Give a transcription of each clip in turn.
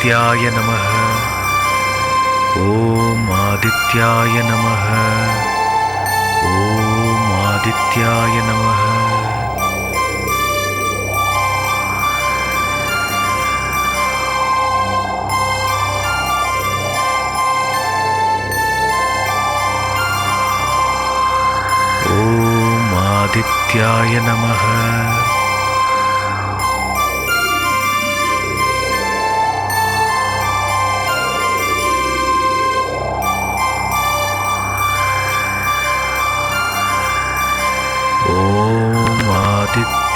आदित्याय नमः। ॐ आदित्याय नमः। ॐ आदित्याय नमः। ॐ आदित्याय नमः।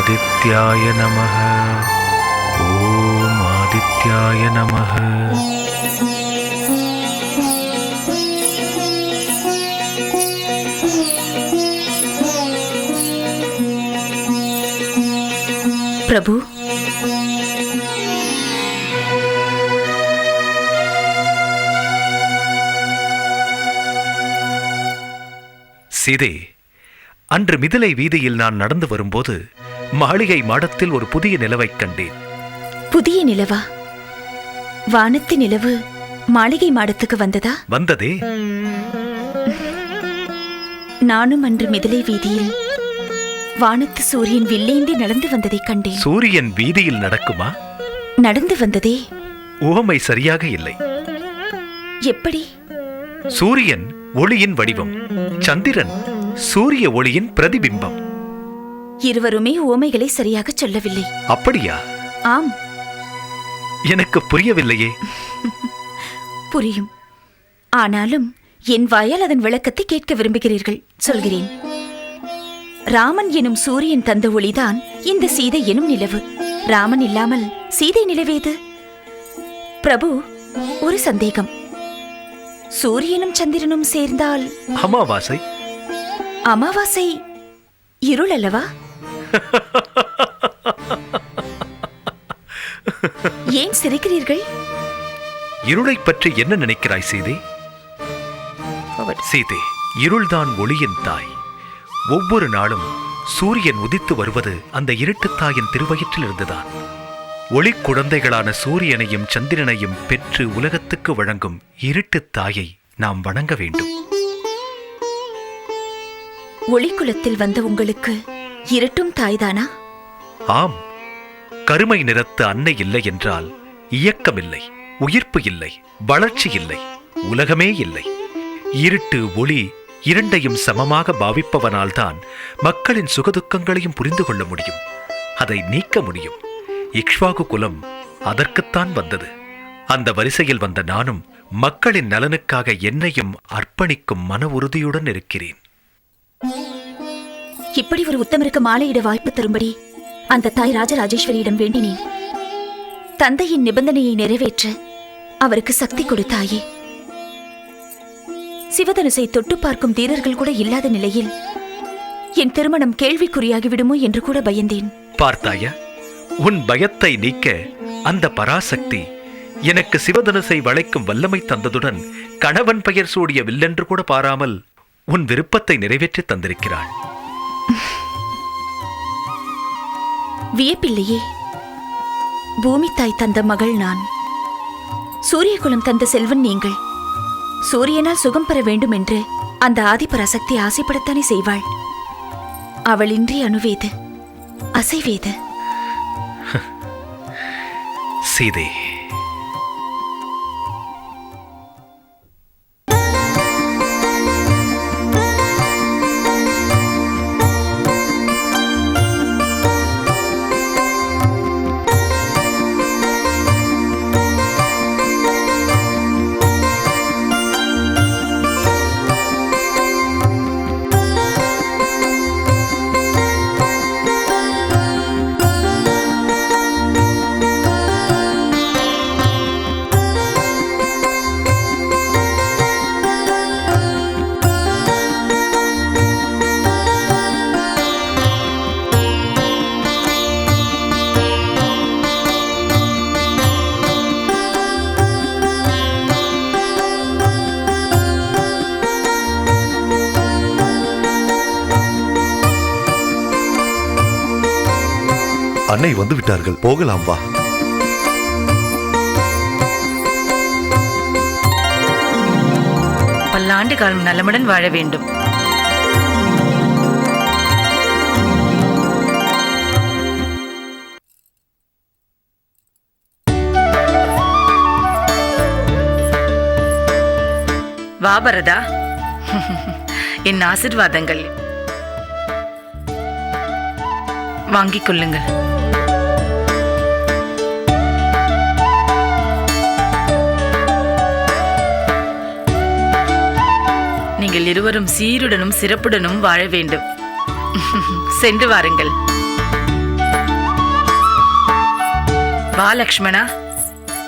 ஆதித்யாய நமः ஓம் ஆதித்யாய நமः பிரபு. சீதே அன்று மிதிலை வீதியில் நான் நடந்து வரும்போது மாளிகை மாடத்தில் ஒரு புதிய நிலவைக் கண்டேன். புதிய நிலவா? வானத்து நிலவு மாளிகை மாடத்துக்கு வந்ததா? வந்ததே. நானும் அன்று மிதிலை வீதியில் வானத்து சூரியன் வில்லேந்தி நடந்து வந்ததைக் கண்டேன். சூரியன் வீதியில் நடக்குமா? நடந்து வந்ததே. உவமை சரியாக இல்லை. எப்படி? சூரியன் ஒளியின் வடிவம் சந்திரன் சூரிய ஒளியின் பிரதிபிம்பம். இருவருமே ஓமைகளை சரியாகச் சொல்லவில்லை. அப்படியா? ஆம். எனக்கு புரியவில்லையே. புரியும். ஆனாலும் என் வாயால் அதன் விளக்கத்தை கேட்க விரும்புகிறீர்கள் சொல்கிறேன். ராமன் எனும் சூரியன் தந்த ஒளிதான் இந்த சீதை எனும் நிலவு. ராமன் இல்லாமல் சீதை நிலவேது பிரபு ஒரு சந்தேகம். சூரியனும் சந்திரனும் சேர்ந்தால்? அமாவாசை. அமாவாசை இருள் அல்லவா? ஏன் சிரிக்கிறீர்கள்? இருளைப் பற்றி என்ன நினைக்கிறாய் சீதே? சீதே இருள்தான் ஒளியின் தாய். ஒவ்வொரு நாளும் சூரியன் உதித்து வருவது அந்த இருட்டுத் தாயின் திருவயிற்றில் இருந்துதான். ஒளி குழந்தைகளான சூரியனையும் சந்திரனையும் பெற்று உலகத்துக்கு வழங்கும் இருட்டுத் தாயை நாம் வணங்க வேண்டும். ஒளிக்குலத்தில் வந்த உங்களுக்கு இருட்டும் தாய்தானா? ஆம். கருமை நிறத்து அன்னை இல்லை என்றால் இயக்கமில்லை உயிர்ப்பு இல்லை வளர்ச்சி இல்லை உலகமே இல்லை. இருட்டு ஒளி இரண்டையும் சமமாக பாவிப்பவனால்தான் மக்களின் சுகதுக்கங்களையும் புரிந்து கொள்ள முடியும் அதை நீக்க முடியும். இக்ஷ்வாகு குலம் அதற்குத்தான் வந்தது. அந்த வரிசையில் வந்த நானும் மக்களின் நலனுக்காக என்னையும் அர்ப்பணிக்கும் மன உறுதியுடன் இருக்கிறேன். இப்படி ஒரு உத்தமருக்கு மாலையிட வாய்ப்பு தரும்படி அந்த தாய் ராஜராஜேஸ்வரியிடம் வேண்டினேன். தந்தையின் நிபந்தனையை நிறைவேற்ற அவருக்கு சக்தி கொடுத்தாயே. சிவதனுசை தொட்டு பார்க்கும் தீரர்கள் கூட இல்லாத நிலையில் என் திருமணம் கேள்விக்குறியாகிவிடுமோ என்று கூட பயந்தேன். பார்த்தாயா உன் பயத்தை நீக்க அந்த பராசக்தி எனக்கு சிவதனுசை வளைக்கும் வல்லமை தந்ததுடன் கணவன் பெயர் சூடிய வில்லென்று கூட பாராமல் உன் விருப்பத்தை நிறைவேற்றி தந்திருக்கிறாள். வியப்பில்லையே. பூமி தாய் தந்த மகள் நான். சூரியகுலம் தந்த செல்வன் நீங்கள். சூரியனால் சுகம் பெற வேண்டும் என்று அந்த ஆதிபராசக்தி ஆசைப்படத்தானே செய்வாள். அவளின்றி அணுவேது அசைவேது? சீதே வந்து விட்டார்கள் போகலாம் வா. பல்லாண்டு காலம் நலமுடன் வாழ வேண்டும். வா பரதா. என் ஆசிர்வாதங்கள். வாங்கிக் கொள்ளுங்கள். நீங்கள் இருவரும் சீருடனும் சிறப்புடனும் வாழ வேண்டும். சென்று வாருங்கள். வா லக்ஷ்மணா.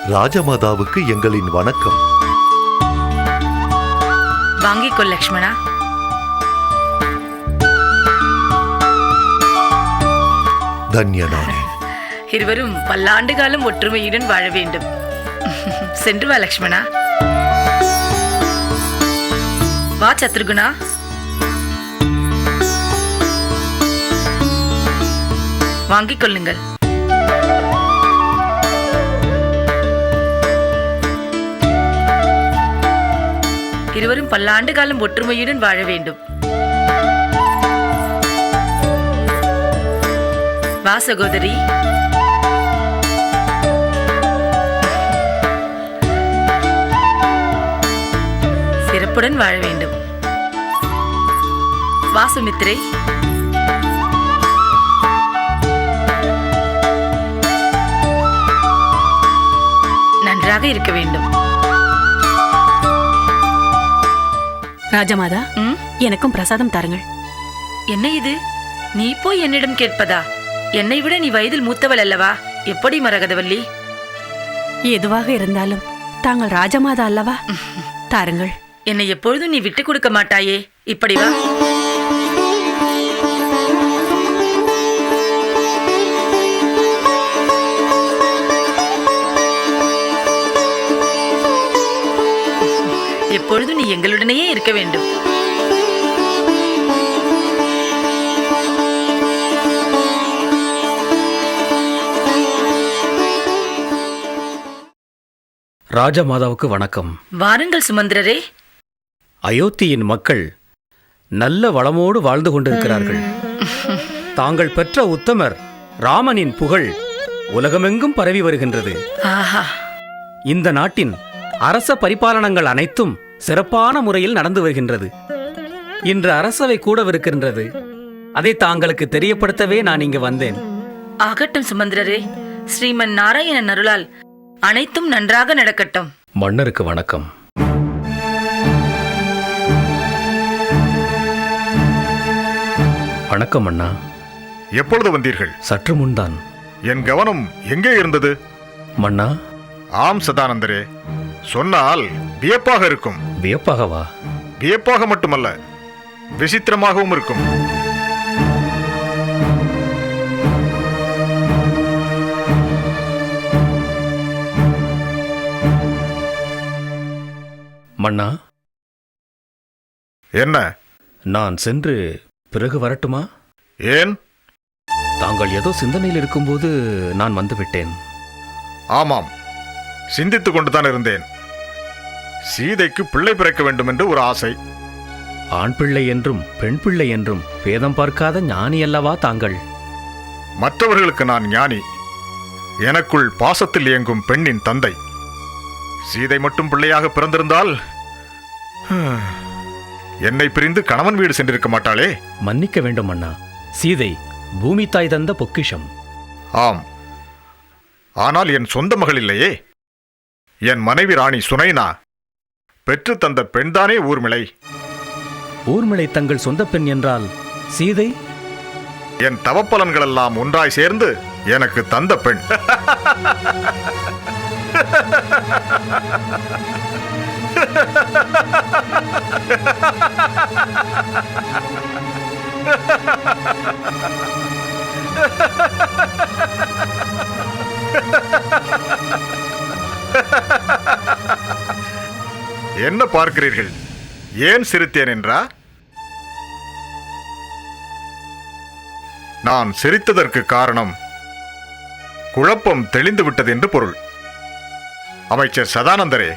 ராஜமாதாவுக்கு எங்களின் வணக்கம். வாங்கிக் கொள் லக்ஷ்மணா. தன்யனானே. இருவரும் பல்லாண்டு காலம் ஒற்றுமையுடன் வாழ வேண்டும். சென்று வா லக்ஷ்மணா. வா சத்ருகுணா. வாங்கிக் கொள்ளுங்கள். இருவரும் பல்லாண்டு காலம் ஒற்றுமையுடன் வாழ வேண்டும். வா சகோதரி. சிறப்புடன் வாழ வேண்டும். வா சுமித்ரை நன்றாக இருக்க வேண்டும். ராஜமாதா? எனக்கும் பிரசாதம் தாருங்கள். என்ன இது? நீ போய் என்னிடம் கேட்பதா? என்னை விட நீ வயதில் மூத்தவள் அல்லவா? எப்படி மரகதவல்லி? எதுவாக இருந்தாலும் தாங்கள் ராஜமாதா அல்லவா? தாருங்கள். என்னை எப்பொழுதும் நீ விட்டுக் கொடுக்க மாட்டாயே. இப்படி வா. எப்பொழுதும் நீ எங்களுடனேயே இருக்க வேண்டும். ராஜமாதாவுக்கு வணக்கம். வாருங்கள் சுமந்திரரே. அயோத்தியின் மக்கள் நல்ல வளமோடு வாழ்ந்து கொண்டிருக்கிறார்கள். தாங்கள் பெற்ற உத்தமர் ராமனின் புகழ் உலகமெங்கும் பரவி வருகின்றது. ஆஹா. இந்த நாட்டின் அரச பரிபாலனங்கள் அனைத்தும் சிறப்பான முறையில் நடந்து வருகின்றது. இன்று அரசவை கூடவிருக்கின்றது. அதை தாங்களுக்கு தெரியப்படுத்தவே நான் இங்கு வந்தேன். ஆகட்டும் சுமந்திரரே ஸ்ரீமன் நாராயணன் அருளால் அனைத்தும் நன்றாக நடக்கட்டும். மன்னருக்கு வணக்கம். வணக்கம் அண்ணா. எப்பொழுது வந்தீர்கள்? சற்று முன்தான். என் கவனம் எங்கே இருந்தது? மன்னா. ஆம் சதானந்தரே. சொன்னால் வியப்பாக இருக்கும். வியப்பாகவா வியப்பாக மட்டுமல்ல விசித்திரமாகவும் இருக்கும். மன்னா. என்ன? நான் சென்று பிறகு வரட்டுமா? ஏன்? தாங்கள் ஏதோ சிந்தனையில் இருக்கும்போது நான் வந்துவிட்டேன். ஆமாம். சிந்தித்துக் கொண்டுதான் இருந்தேன். சீதைக்கு பிள்ளை பிறக்க வேண்டும் என்று ஒரு ஆசை. ஆண் பிள்ளை என்றும் பெண் பிள்ளை என்றும் பேதம் பார்க்காத ஞானி அல்லவா தாங்கள்? மற்றவர்களுக்கு நான் ஞானி. எனக்குள் பாசத்தில் இயங்கும் பெண்ணின் தந்தை. சீதை மட்டும் பிள்ளையாக பிறந்திருந்தால் என்னை பிரிந்து கணவன் வீடு சென்றிருக்க மாட்டாளே? மன்னிக்க வேண்டும் அண்ணா. சீதை பூமி தாய் தந்த பொக்கிஷம். ஆம். ஆனால் என் சொந்த மகள் இல்லையே? என் மனைவி ராணி சுனைனா பெற்று தந்த பெண்தானே ஊர்மிளை? ஊர்மிளை தங்கள் சொந்த பெண் என்றால் சீதை? என் தவப்பலன்களெல்லாம் ஒன்றாய் சேர்ந்து எனக்கு தந்த பெண். என்ன பார்க்கிறீர்கள்? ஏன் சிரித்தேன் என்றா? நான் சிரித்ததற்கு காரணம் குழப்பம் தெளிந்து விட்டது என்று பொருள். அமைச்சர் சதானந்தரே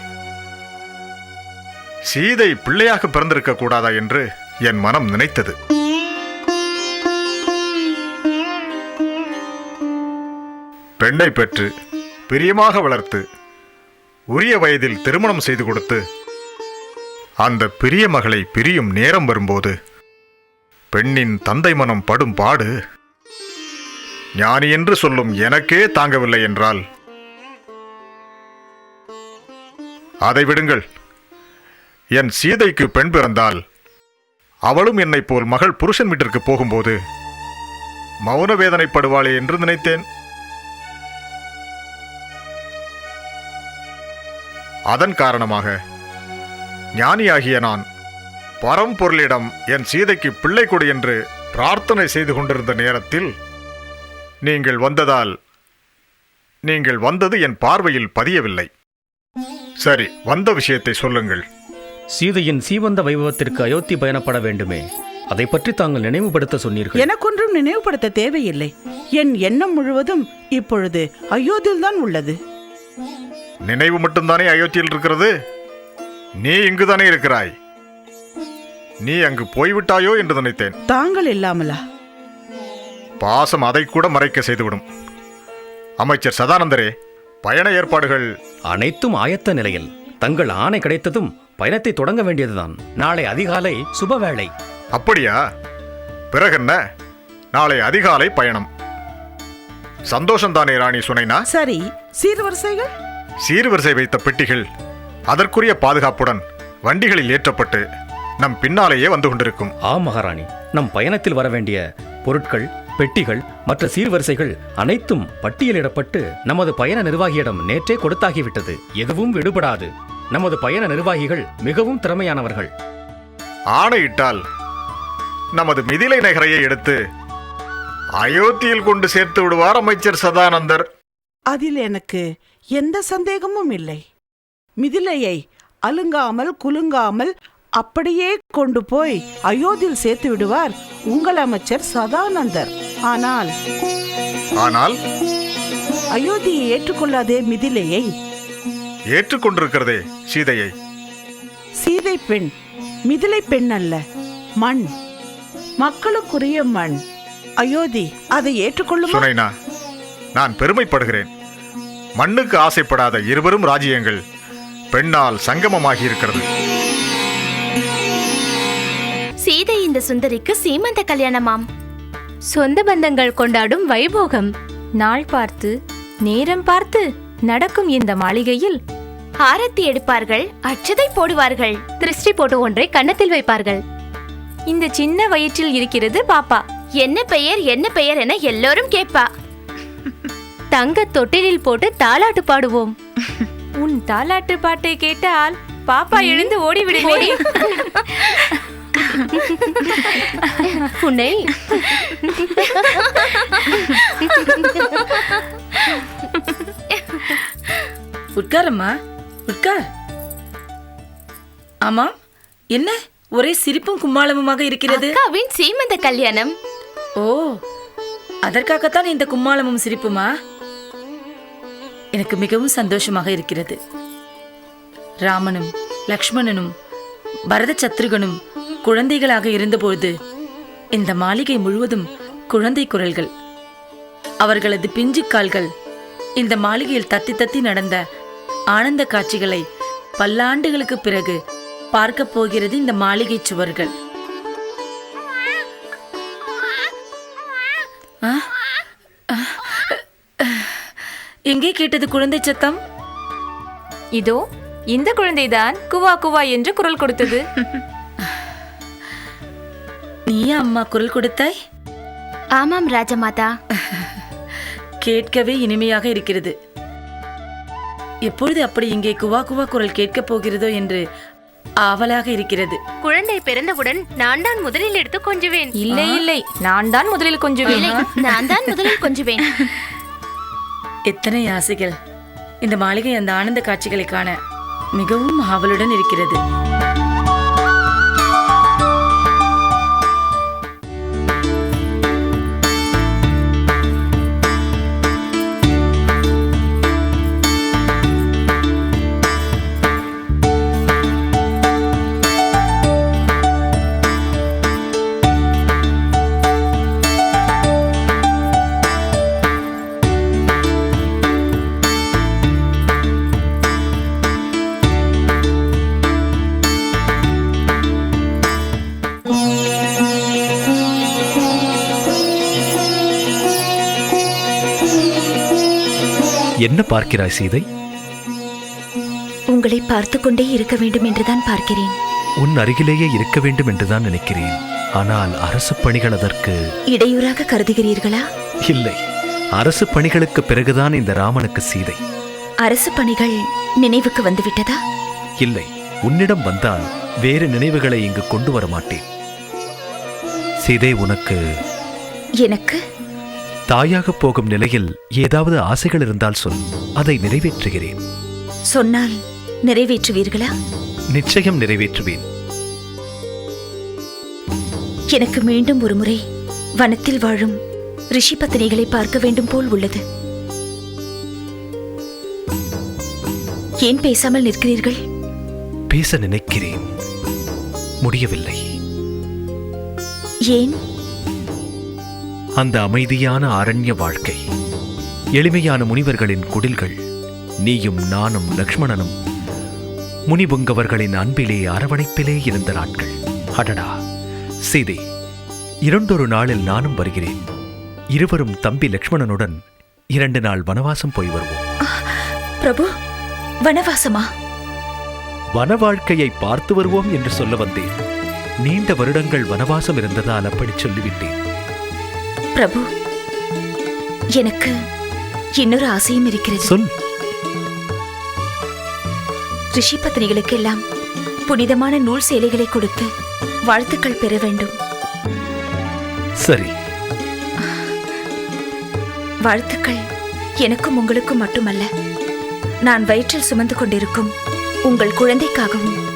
சீதை பிள்ளையாக பிறந்திருக்க கூடாதா என்று என் மனம் நினைத்தது. பெண்ணை பெற்று பிரியமாக வளர்த்து உரிய வயதில் திருமணம் செய்து கொடுத்து அந்த பிரிய மகளை பிரியும் நேரம் வரும்போது பெண்ணின் தந்தை மனம் படும் பாடு ஞானி என்று சொல்லும் எனக்கே தாங்கவில்லை என்றால் அதை விடுங்கள். என் சீதைக்கு பெண் பிறந்தால் அவளும் என்னைப் போல் மகள் புருஷன் வீட்டிற்கு போகும்போது மௌன வேதனைப்படுவாளே என்று நினைத்தேன். அதன் காரணமாக ஞானியாகிய நான் பரம்பொருளிடம் என் சீதைக்கு பிள்ளை கொடு என்று பிரார்த்தனை செய்து கொண்டிருந்த நேரத்தில் நீங்கள் வந்ததால் நீங்கள் வந்தது என் பார்வையில் பதியவில்லை. சரி வந்த விஷயத்தை சொல்லுங்கள். சீதையின் சீவந்த வைபவத்திற்கு அயோத்தி பயணப்பட வேண்டுமே. அதை பற்றி தாங்கள் நினைவுபடுத்த சொன்னீர்கள். எனக்கொன்றும் நினைவுபடுத்த தேவையில்லை. என் எண்ணம் முழுவதும் இப்பொழுது அயோத்தியில்தான் உள்ளது. நினைவு மட்டும்தானே அயோத்தியில் இருக்கிறது? நீ இங்குதானே இருக்கிறாய்? நீ அங்கு போய்விட்டாயோ என்று நினைத்தேன். தாங்கள் இல்லாமலா? பாசம் அதை கூட மறைக்க செய்துவிடும். அமைச்சர் சதானந்தரே பயண ஏற்பாடுகள் அனைத்தும் ஆயத்த நிலையில். தங்கள் ஆணை கிடைத்ததும் பயணத்தை தொடங்க வேண்டியதுதான். நாளை அதிகாலை சுபவேளை அப்படியா? பிறகென்ன? நாளை அதிகாலை பயணம். சந்தோஷம்தானே ராணி சுனைனா? சரி சீர்வரிசைகள்? சீர்வரிசை வைத்த பெட்டிகள் அதற்குரிய பாதுகாப்புடன் வண்டிகளில் ஏற்றப்பட்டு நம் பின்னாலேயே வந்து கொண்டிருக்கும். ஆ மகாராணி. நம் பயணத்தில் வர வேண்டிய பொருட்கள் பெட்டிகள் மற்ற சீர்வரிசைகள் அனைத்தும் பட்டியலிடப்பட்டு நமது பயண நிர்வாகியிடம் நேற்றே கொடுத்தாகிவிட்டது. எதுவும் விடுபடாது. நமது பயண நிர்வாகிகள் மிகவும் திறமையானவர்கள். ஆணையிட்டால் நமது மிதிலை நகரையை எடுத்து அயோத்தியில் கொண்டு சேர்த்து விடுவார் அமைச்சர் சதானந்தர். அதில் எனக்கு எந்த சந்தேகமும் இல்லை. மிதிலையை அலுங்காமல் குலுங்காமல் அப்படியே கொண்டு போய் அயோத்தியில் சேர்த்து விடுவார் உங்கள் அமைச்சர் சதானந்தர். ஆனால் ஆனால் அயோத்தியை ஏற்றுக்கொள்ளாதே மிதிலையை ஏற்றுக்கொண்டிருக்கிறதே சீதையை. சீதை பெண் மிதிலை பெண் அல்ல மண். மக்களுக்குரிய மண். அயோத்தி அதை ஏற்றுக்கொள்ளுமா? சுனைனா நான் பெருமைப்படுகிறேன். மண்ணுக்கு ஆசைப்படாத இருவரும் ராஜ்யங்கள் பெண்ணால் சங்கமமாகி இருக்கிறது சீதை இந்த சுந்தரிக்கு சீமந்த கல்யாணமாம். சொந்த பந்தங்கள் கொண்டாடும் வைபோகம். நாள் பார்த்து நேரம் பார்த்து நடக்கும் இந்த மாளிகையில் ஆரத்தி எடுப்பார்கள் அச்சதை போடுவார்கள். திருஷ்டி போட்டு ஒன்றை கன்னத்தில் வைப்பார்கள். இந்த சின்ன வயிற்றில் இருக்கிறது பாப்பா. என்ன பெயர் என்ன பெயர் என எல்லோரும் கேட்பா. தங்க தொட்டிலில் போட்டு தாலாட்டு பாடுவோம். உன் தாலாட்டு பாட்டை கேட்டால் பாப்பா எழுந்து ஓடி. உன்னை. உட்காரம்மா. உட்கார் ஆமாம் என்ன? ஒரே சிரிப்பும் கும்மாளமுமாக இருக்கிறது. அக்காவின் சீமந்த கல்யாணம். ஓ அதற்காகத்தான் இந்த கும்மாளமும் சிரிப்புமா? எனக்கு மிகவும் சந்தோஷமாக இருக்கிறது. ராமனும் லக்ஷ்மணனும் பரத சத்ருகனும் குழந்தைகளாக இருந்தபொழுது இந்த மாளிகை முழுவதும் குழந்தை குரல்கள் அவர்களது பிஞ்சு கால்கள் இந்த மாளிகையில் தத்தி தத்தி நடந்த ஆனந்த காட்சிகளை பல்லாண்டுகளுக்கு பிறகு பார்க்கப் போகிறது இந்த மாளிகை சுவர்கள். எங்கே கேட்டது குழந்தை சத்தம்? இதோ இந்த குழந்தைதான் குவா குவா என்று குரல் கொடுத்தது. நீயா அம்மா குரல் கொடுத்தாய்? ஆமாம் ராஜமாதா. கேட்கவே இனிமையாக இருக்கிறது. எப்பொழுது அப்படி இங்கே குவா குவா குரல் கேட்கப் போகிறதோ என்று ஆவலாக இருக்கிறது. குழந்தை பிறந்தவுடன் நான் தான் முதலில் எடுத்து கொஞ்சுவேன். இல்லை இல்லை. நான் தான் முதலில் கொஞ்சுவேன். நான் தான் முதலில் கொஞ்சுவேன். எத்தனை ஆசைகள். இந்த மாளிகை அந்த ஆனந்த காட்சிகளை காண மிகவும் ஆவலுடன் இருக்கிறது. என்ன பார்க்கிறாய் சீதை? உங்களை பார்த்து கொண்டே இருக்க வேண்டும் என்றுதான் பார்க்கிறேன். உன் அருகிலேயே இருக்க வேண்டும் என்றுதான் நினைக்கிறேன். ஆனால் அரசு பணிகள் அதற்கு இடையூறாக கருதுகிறீர்களா? இல்லை. அரசு பணிகளுக்கு பிறகுதான் இந்த ராமனுக்கு சீதை. அரசு பணிகள் நினைவுக்கு வந்துவிட்டதா? இல்லை. உன்னிடம் வந்தால் வேறு நினைவுகளை இங்கு கொண்டு வர மாட்டேன் சீதை உனக்கு எனக்கு தாயாகப் போகும் நிலையில் ஏதாவது ஆசைகள் இருந்தால் சொல். அதை நிறைவேற்றுகிறேன். சொன்னால் நிறைவேற்றுவீர்களா? நிச்சயம் நிறைவேற்றுவேன். எனக்கு மீண்டும் ஒருமுறை வனத்தில் வாழும் ரிஷி பத்தினிகளை பார்க்க வேண்டும் போல் உள்ளது. ஏன் பேசாமல் நிற்கிறீர்கள்? பேச நினைக்கிறேன். முடியவில்லை. ஏன்? அந்த அமைதியான அரண்ய வாழ்க்கை. எளிமையான முனிவர்களின் குடில்கள் நீயும் நானும் லக்ஷ்மணனும் முனிபுங்கவர்களின் அன்பிலே அரவணைப்பிலே இருந்த நாட்கள் அடடா! சீதை இரண்டொரு நாளில் நானும் வருகிறேன். இருவரும் தம்பி லக்ஷ்மணனுடன் இரண்டு நாள் வனவாசம் போய் வருவோம். பிரபு வனவாசமா? வன வாழ்க்கையை பார்த்து வருவோம் என்று சொல்ல வந்தேன். நீண்ட வருடங்கள் வனவாசம் இருந்ததால் அப்படி சொல்லிவிட்டேன். பிரபு எனக்கு இன்னொரு ஆசையும் இருக்கிறது. சொல். ரிஷி பத்தினிகளுக்கெல்லாம் புனிதமான நூல் சேலைகளை கொடுத்து வாழ்த்துக்கள் பெற வேண்டும். சரி. வாழ்த்துக்கள் எனக்கும் உங்களுக்கும் மட்டுமல்ல. நான் வயிற்றில் சுமந்து கொண்டிருக்கும் உங்கள் குழந்தைக்காகவும்